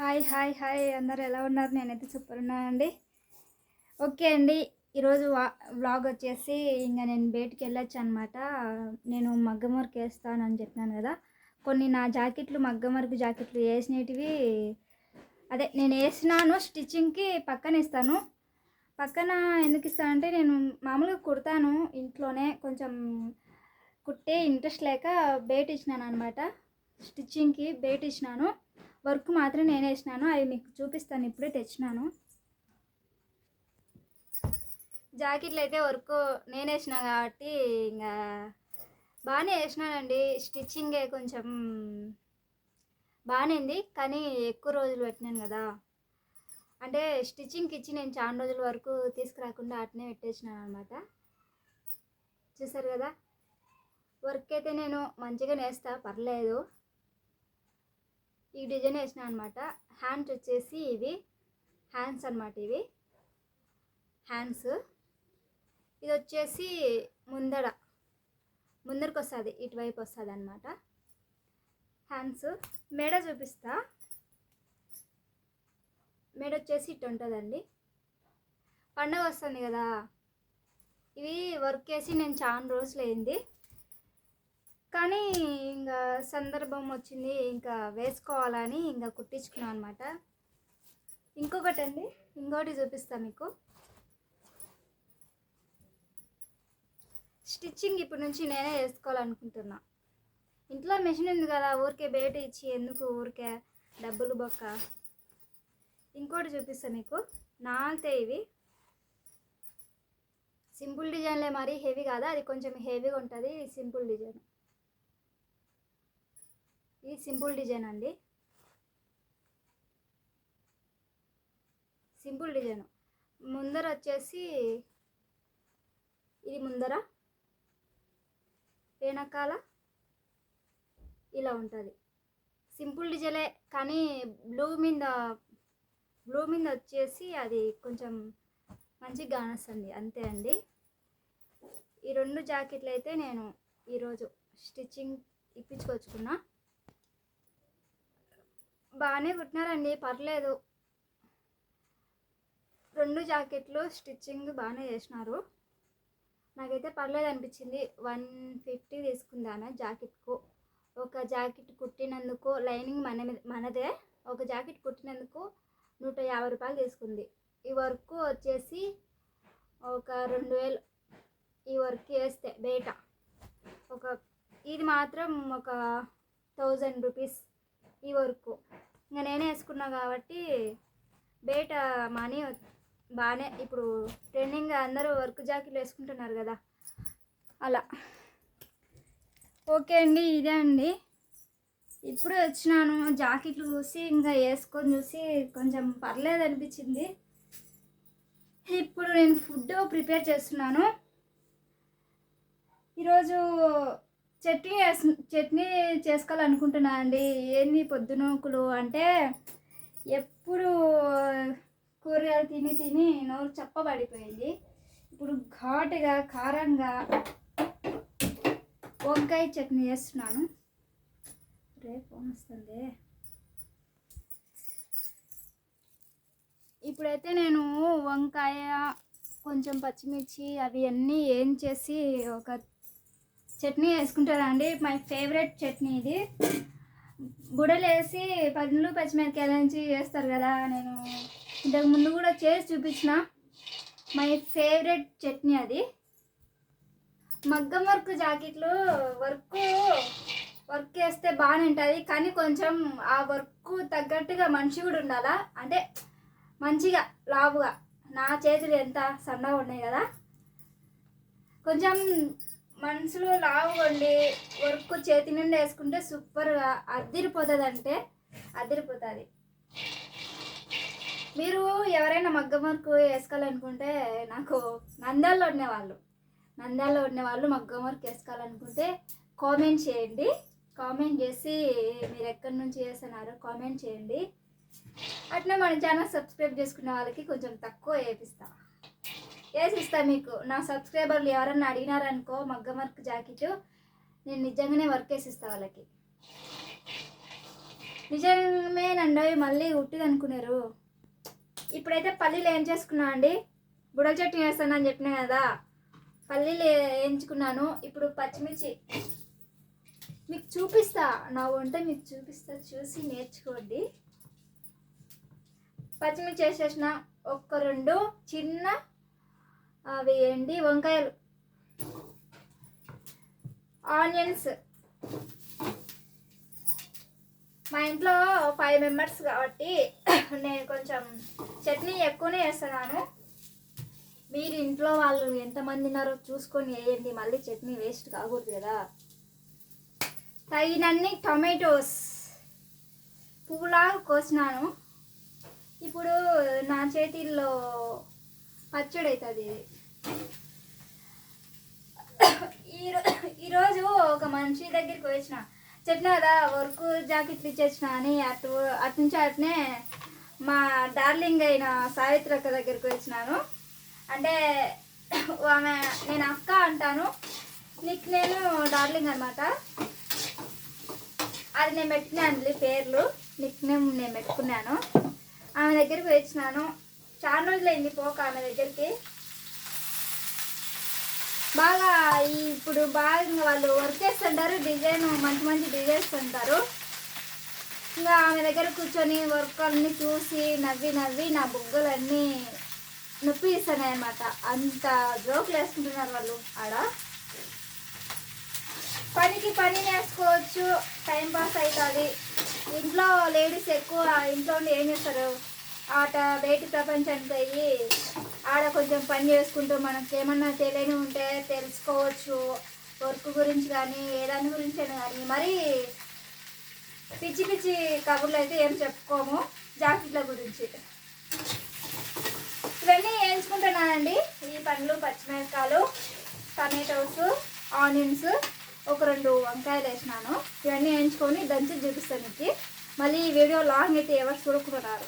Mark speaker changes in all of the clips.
Speaker 1: Hi hi hi. అందరు ఎలా ఉన్నారు? నేనైతే సూపర్ ఉన్నానండి. ఓకే అండి. ఈరోజు వా- వ్లాగ్ వచ్చేసి ఇంకా నేను బయటికి వెళ్ళొచ్చు అనమాట నేను మగ్గం వర్క్ వేస్తానని చెప్పినాను కదా. కొన్ని నా జాకెట్లు మగ్గం వర్క్ జాకెట్లు వేసినవి అదే నేను వేసినాను స్టిచ్చింగ్కి పక్కన ఇస్తాను. పక్కన ఎందుకు ఇస్తానంటే నేను మామూలుగా కుడతాను ఇంట్లోనే. కొంచెం కుట్టే ఇంట్రెస్ట్ లేక బయట ఇచ్చినాను అనమాట స్టిచ్చింగ్కి బయట ఇచ్చినాను. వర్క్ మాత్రం నేను వేసినాను. అవి మీకు చూపిస్తాను. ఇప్పుడే తెచ్చినాను. జాకెట్లు అయితే వర్క్ నేను వేసిన కాబట్టి ఇంకా బాగానే వేసినానండి. స్టిచ్చింగే కొంచెం బాగానే ఉంది. కానీ ఎక్కువ రోజులు పెట్టినాను కదా. అంటే స్టిచ్చింగ్కి ఇచ్చి నేను చాలా రోజుల వరకు తీసుకురాకుండా అట్నే పెట్టేసినాను అనమాట చూసారు కదా? వర్క్ అయితే నేను మంచిగా నేస్తా పర్లేదు. ఈ డిజైన్ వేసిన అనమాట హ్యాండ్స్ వచ్చేసి ఇవి. హ్యాండ్స్ అనమాట ఇవి. హ్యాండ్స్ ఇది వచ్చేసి ముందర. ముందరకు వస్తుంది ఇటువైపు వస్తుంది అనమాట హ్యాండ్స్ మెడ చూపిస్తా. మెడ వచ్చేసి ఇటు ఉంటుందండి. పండగ వస్తుంది కదా. ఇవి వర్క్ వేసి నేను చాలా రోజులు అయింది కానీ ఇంకా సందర్భం వచ్చింది ఇంకా వేసుకోవాలని ఇంకా కుట్టించుకున్నాను అనమాట ఇంకొకటి అండి ఇంకోటి చూపిస్తా మీకు. స్టిచ్చింగ్ ఇప్పటి నుంచి నేనే వేసుకోవాలనుకుంటున్నా. ఇంట్లో మెషిన్ ఉంది కదా ఊరికే బయట ఇచ్చి ఎందుకు ఊరికే డబ్బులు బొక్క? ఇంకోటి చూపిస్తా మీకు. నాలుతే ఇవి. సింపుల్ డిజైన్లే మరి హెవీ కాదా? అది కొంచెం హెవీగా ఉంటుంది సింపుల్ డిజైన్. ఇది సింపుల్ డిజైన్ అండి. Simple design. ముందర వచ్చేసి ఇది ముందర వెనకాల ఇలా ఉంటుంది. సింపుల్ డిజైనే కానీ బ్లూ మీద బ్లూ మీద వచ్చేసి అది కొంచెం మంచిగా కానొస్తుంది అంతే అండి. ఈ రెండు జాకెట్లు అయితే నేను ఈరోజు స్టిచ్చింగ్ ఇప్పించుకొచ్చుకున్నా. బాగానే కుట్టినారండి పర్లేదు. రెండు జాకెట్లు స్టిచ్చింగ్ బాగానే చేసినారు. నాకైతే పర్లేదు అనిపించింది. వన్ ఫిఫ్టీ తీసుకుందాను జాకెట్కు. ఒక జాకెట్ కుట్టినందుకు లైనింగ్ మన మీద- మనదే. ఒక జాకెట్ కుట్టినందుకు నూట యాభై రూపాయలు తీసుకుంది. ఈ వర్క్ వచ్చేసి ఒక రెండు వేలు ఈ వర్క్ వేస్తే బయట ఒక ఇది మాత్రం ఒక థౌజండ్ రూపీస్. ఈ వర్క్. ఇంకా నేనే వేసుకున్నా కాబట్టి బయట మనీ బాగానే ఇప్పుడు ట్రెండింగ్ అందరూ వర్క్ జాకెట్లు వేసుకుంటున్నారు కదా. అలా. ఓకే అండి ఇదే అండి. ఇప్పుడు వచ్చినాను జాకెట్లు చూసి ఇంకా వేసుకొని చూసి కొంచెం పర్లేదు అనిపించింది. ఇప్పుడు నేను ఫుడ్ ప్రిపేర్ చేస్తున్నాను. ఈరోజు చట్నీ చట్నీ చేసుకోవాలనుకుంటున్నా అండి. ఏంది పొద్దునూకులు అంటే ఎప్పుడు కూరగాయలు తిని తిని నోరు చప్పబడిపోయింది. ఇప్పుడు ఘాటుగా కారంగా వంకాయ చట్నీ చేస్తున్నాను. రేపు వస్తుంది. ఇప్పుడైతే నేను వంకాయ కొంచెం పచ్చిమిర్చి అవి అన్నీ ఏం చేసి ఒక చట్నీ వేసుకుంటానండి మై ఫేవరెట్ చట్నీ ఇది. గుడలు వేసి పండ్లు పచ్చిమిరకాయల నుంచి చేస్తారు కదా నేను ఇంతకు ముందు కూడా చేసి చూపించిన. మై ఫేవరెట్ చట్నీ అది. మగ్గం వర్క్ జాకెట్లు వర్క్ వర్క్ వేస్తే బాగానే ఉంటుంది కానీ కొంచెం ఆ వర్క్ తగ్గట్టుగా మనిషి కూడా ఉండాలా? అంటే మంచిగా లావుగా. నా చేతులు ఎంత సన్నగా ఉన్నాయి కదా. కొంచెం మనసులో లావుగా వర్క్ చేతి నుండి వేసుకుంటే సూపర్గా అదిరిపోతుంది అంటే అదిరిపోతుంది. మీరు ఎవరైనా మగ్గం వర్క్ వేసుకోవాలనుకుంటే నాకు నంద్యాలలో ఉండేవాళ్ళు. నంద్యాలలో ఉండేవాళ్ళు మగ్గం వర్క్ వేసుకోవాలనుకుంటే కామెంట్ చేయండి. కామెంట్ చేసి మీరు ఎక్కడి నుంచి చేస్తున్నారు కామెంట్ చేయండి. అట్లా మన ఛానల్ సబ్స్క్రైబ్ చేసుకునే వాళ్ళకి కొంచెం తక్కువ వేపిస్తా వేసిస్తా మీకు. నా సబ్స్క్రైబర్లు ఎవరన్నా అడిగినారనుకో మగ్గం వర్క్ జాకెట్ నేను నిజంగానే వర్క్ వేసిస్తా వాళ్ళకి. నిజమేనండి మళ్ళీ ఉట్టిది అనుకున్నారు ఇప్పుడైతే పల్లీలు ఏం చేసుకున్నా అండి? బుడల చట్నీ వేస్తానని చెప్పినా కదా. పల్లీలు వేయించుకున్నాను. ఇప్పుడు పచ్చిమిర్చి. మీకు చూపిస్తా. నా వంట మీకు చూపిస్తా. చూసి నేర్చుకోండి. పచ్చిమిర్చి వేసేసిన ఒక్క రెండు చిన్న అవి వంకాయలు. ఆనియన్స్. మా ఇంట్లో ఫైవ్ మెంబర్స్ కాబట్టి నేను కొంచెం చట్నీ ఎక్కువనే వేస్తున్నాను మీరు ఇంట్లో వాళ్ళు ఎంతమంది ఉన్నారో చూసుకొని వేయండి. మళ్ళీ చట్నీ వేస్ట్ కాకూడదు కదా. తగినన్ని టొమాటోస్ పువ్వులాగా కోసినాను. ఇప్పుడు నా చేతిల్లో పచ్చడి అవుతుంది ఇది ఈరో- ఈరోజు ఒక మనిషి దగ్గరికి వచ్చిన చెప్పిన కదా వర్క్ జాకెట్లు ఇచ్చేసిన అని అటు అటు నుంచి అట్నే మా డార్లింగ్ అయిన సావిత్రి అక్క దగ్గరికి వచ్చినాను అంటే ఆమె నేను అక్క అంటాను. నీకు నేను డార్లింగ్ అనమాట అది నేను పెట్టినాను పేర్లు. నిక్ నేమ్ నేను పెట్టుకున్నాను. ఆమె దగ్గరికి వచ్చినాను చాలా రోజులైంది పోక ఆమె దగ్గరికి. బాగా ఇప్పుడు బాగా ఇంకా వాళ్ళు వర్క్ చేస్తుంటారు డిజైన్ మంచి మంచి డిజైన్స్ అంటారు ఇంకా ఆమె దగ్గర కూర్చొని వర్క్ అన్ని చూసి నవ్వి నవ్వి నా బుగ్గలన్నీ నొప్పి ఇస్తున్నాయి అనమాట అంత జోకులు వేసుకుంటున్నారు వాళ్ళు ఆడ. పనికి పని నేర్చుకోవచ్చు టైం పాస్ అవుతుంది. ఇంట్లో లేడీస్ ఎక్కువ ఇంట్లో ఉండి ఏం చేస్తారు? ఆట బయటి ప్రపంచానికి పోయి ఆడ కొంచెం పని చేసుకుంటూ మనకి ఏమన్నా తెలియని ఉంటే తెలుసుకోవచ్చు. వర్క్ గురించి కానీ ఏదాని గురించి అయినా కానీ. మరి పిచ్చి పిచ్చి కబుర్లు అయితే ఏం చెప్పుకోము జాకెట్ల గురించి. ఇవన్నీ వేయించుకుంటున్నానండి. ఈ పండ్లు పచ్చిమిరపకాయలు టమాటోస్ ఆనియన్స్ ఒక రెండు వంకాయలు వేసినాను. ఇవన్నీ వేయించుకొని దంచి చూపిస్తాను మళ్ళీ ఈ వీడియో లాంగ్ అయితే ఎవరు చూడకున్నారు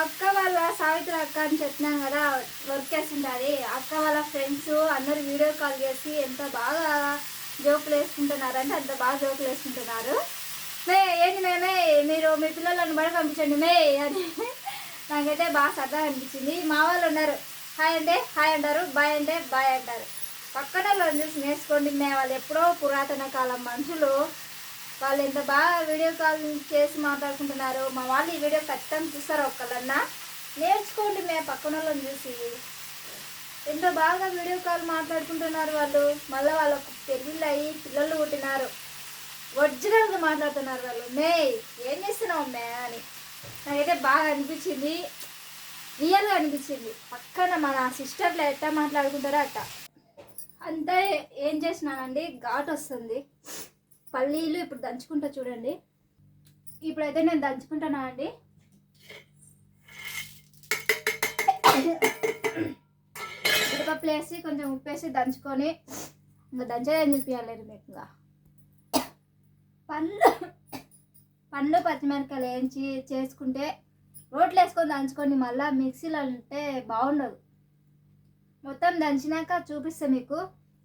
Speaker 1: అక్క వాళ్ళ సావిత్రి అక్క అని చెప్పినాం కదా వర్క్ చేస్తుంటుంది. అక్క వాళ్ళ ఫ్రెండ్స్ అందరు వీడియో కాల్ చేసి ఎంత బాగా జోకులు వేసుకుంటున్నారు అంటే అంత బాగా జోకులు వేసుకుంటున్నారు. మే ఏంటి మేమే మీరు మీ పిల్లలను బడి పంపించండి మే అని. నాకైతే బాగా సరదా అనిపించింది. మా వాళ్ళు ఉన్నారు. హాయ్ అంటే హాయ్ అంటారు బాయ్ అంటే బాయ్ అంటారు. పక్కన వాళ్ళు చూసి నేర్చుకోండి మే వాళ్ళు ఎప్పుడో పురాతన కాలం మనుషులు. వాళ్ళు ఎంత బాగా వీడియో కాల్ చేసి మాట్లాడుకుంటున్నారు మా వాళ్ళు ఈ వీడియో ఖచ్చితంగా చూస్తారు ఒక్కళ్ళన్నా. నేర్చుకోండి మేము పక్కన వాళ్ళని చూసి. ఎంత బాగా వీడియో కాల్ మాట్లాడుకుంటున్నారు వాళ్ళు. మళ్ళీ వాళ్ళకు పెళ్ళిళ్ళు అయ్యి పిల్లలు పుట్టినారు. ఒరిజినల్గా మాట్లాడుతున్నారు వాళ్ళు. మే ఏం చేస్తున్నావు మే అని. నాకైతే బాగా అనిపించింది. రియల్గా అనిపించింది. పక్కన మన సిస్టర్లు ఎట్టా మాట్లాడుకుంటారో అట్ట. అంతా ఏం చేసినానండి? ఘాట్ వస్తుంది. పల్లీలు ఇప్పుడు దంచుకుంటా చూడండి. ఇప్పుడైతే నేను దంచుకుంటానా అండి? మిరపప్పు వేసి కొంచెం ఉప్పు వేసి దంచుకొని ఇంకా దంచేదని చూపించలేదు మీకు ఇంకా. పండ్లు పండ్లు పచ్చిమిరపకాయలు వేయించి చేసుకుంటే రోట్లు వేసుకొని దంచుకొని మళ్ళీ మిక్సీలో అంటే బాగుండదు. మొత్తం దంచినాక చూపిస్తే మీకు.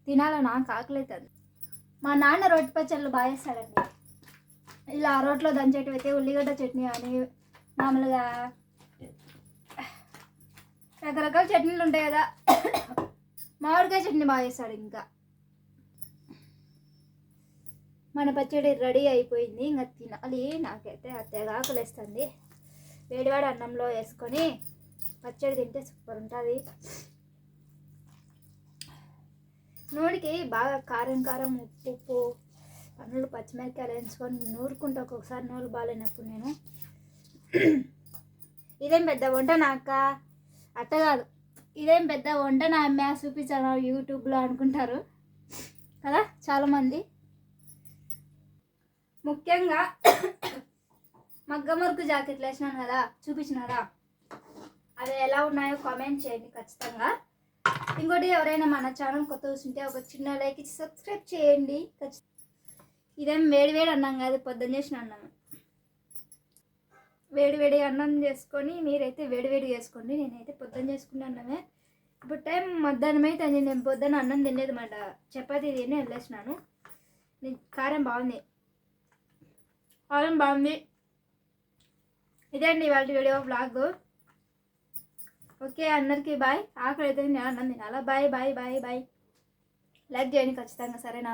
Speaker 1: తినాలని నాకు ఆకలి అవుతుంది మా నాన్న రొట్టె పచ్చళ్ళు బాగా వేస్తాడండి ఇలా రోట్లో దంచేటివైతే ఉల్లిగడ్డ చట్నీ అని మామూలుగా రకరకాల చట్నీలు ఉంటాయి కదా. మామిడికాయ చట్నీ బాగా చేస్తాడు ఇంకా. మన పచ్చడి రెడీ అయిపోయింది ఇంకా తినాలి. నాకైతే తెగ ఆకలిస్తుంది వేడివాడి అన్నంలో వేసుకొని పచ్చడి తింటే సూపర్ ఉంటుంది. నూనెకి బాగా కారం కారం ఉప్పు ఉప్పు పన్నులు పచ్చిమిరపకాయలు వేయించుకొని నూరుకుంటా ఒక్కొక్కసారి నూరు బాగాలేనప్పుడు నేను. ఇదేం పెద్ద వంట నాక అట్ట కాదు. ఇదేం పెద్ద వంట నా అమ్మే చూపించాను యూట్యూబ్లో అనుకుంటారు. కదా? చాలామంది. ముఖ్యంగా మగ్గం జాకెట్లు వేసినాను కదా? చూపించినారా? అవి ఎలా ఉన్నాయో కామెంట్ చేయండి ఖచ్చితంగా. ఇంకోటి ఎవరైనా మన ఛానల్ కొత్త చూస్తుంటే ఒక చిన్న లైక్ ఇచ్చి సబ్స్క్రైబ్ చేయండి. ఇదేం వేడి వేడి అన్నం కాదు పొద్దున్న చేసిన అన్నం వేడి వేడి అన్నం చేసుకొని మీరైతే వేడి వేడి చేసుకోండి. నేనైతే పొద్దున్న చేసుకున్న అన్నమే. ఇప్పుడు టైం మధ్యాహ్నం అయితే నేను పొద్దున్న అన్నం తినేది మాట. చపాతీ తిని వెళ్ళేసినాను. కారం బాగుంది. కారం బాగుంది. ఇదే అండి ఇవాళ వీడియో బ్లాగ్ ఓకే అందరికీ బాయ్. ఆకలి అయితే నేను అన్నం తినాలా? Bye bye bye bye. Like చేయండి ఖచ్చితంగా సరేనా?